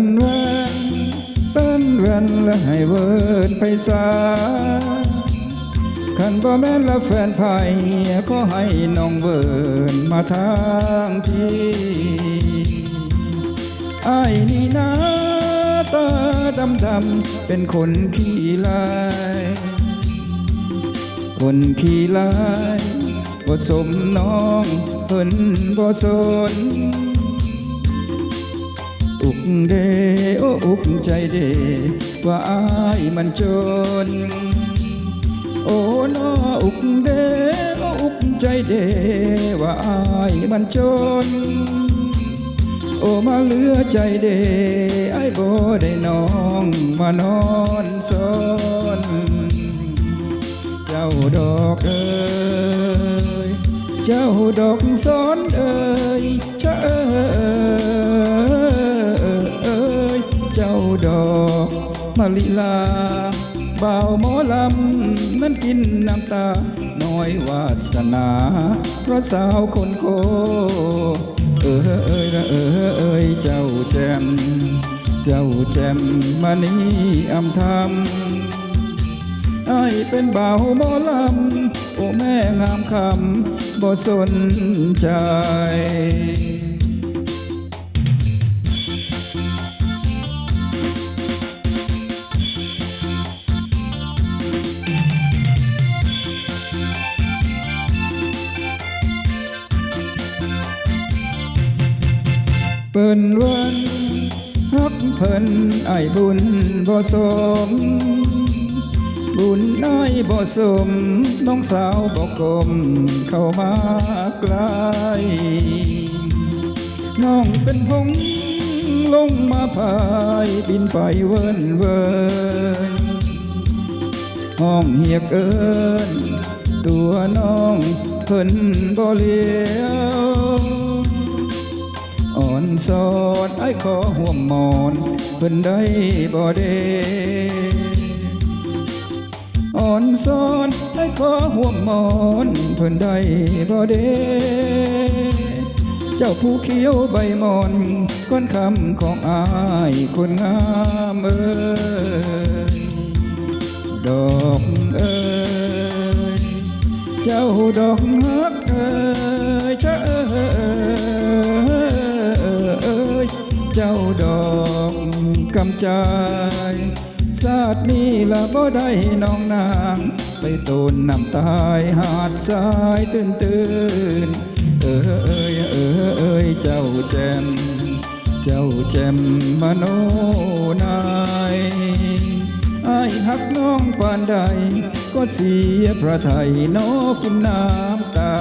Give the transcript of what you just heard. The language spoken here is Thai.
นเวินเต้นเวนและให้เวินไปสาขันบ่แม่นละแฟนไผ่ก็ให้น้องเวินมาทางพี่ไอ้นี่นะตาดำดำเป็นคนขี้ลาย คนขี้ลายบ่สมน้องเพิ่นบ่สน อุกเดโออุกใจเด ว่าอายมันจน โอ้นออุกเดโออุกใจเด ว่าอายมันจน โอ้มาเหลือใจเดไอ้ายบ่ได้น้องมานอนซอนเจ้าดอกเอ้ยเจ้าดอกสอนเอ้ยชะเอ้ ลิลา บ่าวหมอลำ นั้นกินน้ำตา น้อยวาสนา เพราะสาวคนโค เออเอ้ยเออเอ้ยเจ้าแจม เจ้าแจมมานี้อำทำไอเป็นบ่าวหมอลำ โอ้แม่งามคำบ่สนใจ เปิ้นวันฮักเพิ่นไอ้บุญบ่สม บุญน้อยบ่สม น้องสาวบ่กลมเข้ามาไกลน้องเป็นพงลงมาพายบินไปเวินเวินห้องเหียกเอินตัวน้องเพิ่นบ่เลี้ยว อนไอ้ขอห่วมหมอนเพิ่นได้บ่เดอ่อนสอนไอ้ขอห่วมหมอนเพิ่นได้บ่เดเจ้าผู้เขียวใบมอนก้อนคำของอายคนงามเอ้ยดอกเอ้ยเจ้าดอกฮัก กำจายศาสตร์นี้ละบ่ได้น้องนาง ไปตูนน้ำตายหาดทรายตื่นตื่นเออเอ้ยเออเอ้ยเจ้าแจมเจ้าแจมมโนนายไอ้หักน้องปานใด ก็เสียพระไทยนอกินน้ำตา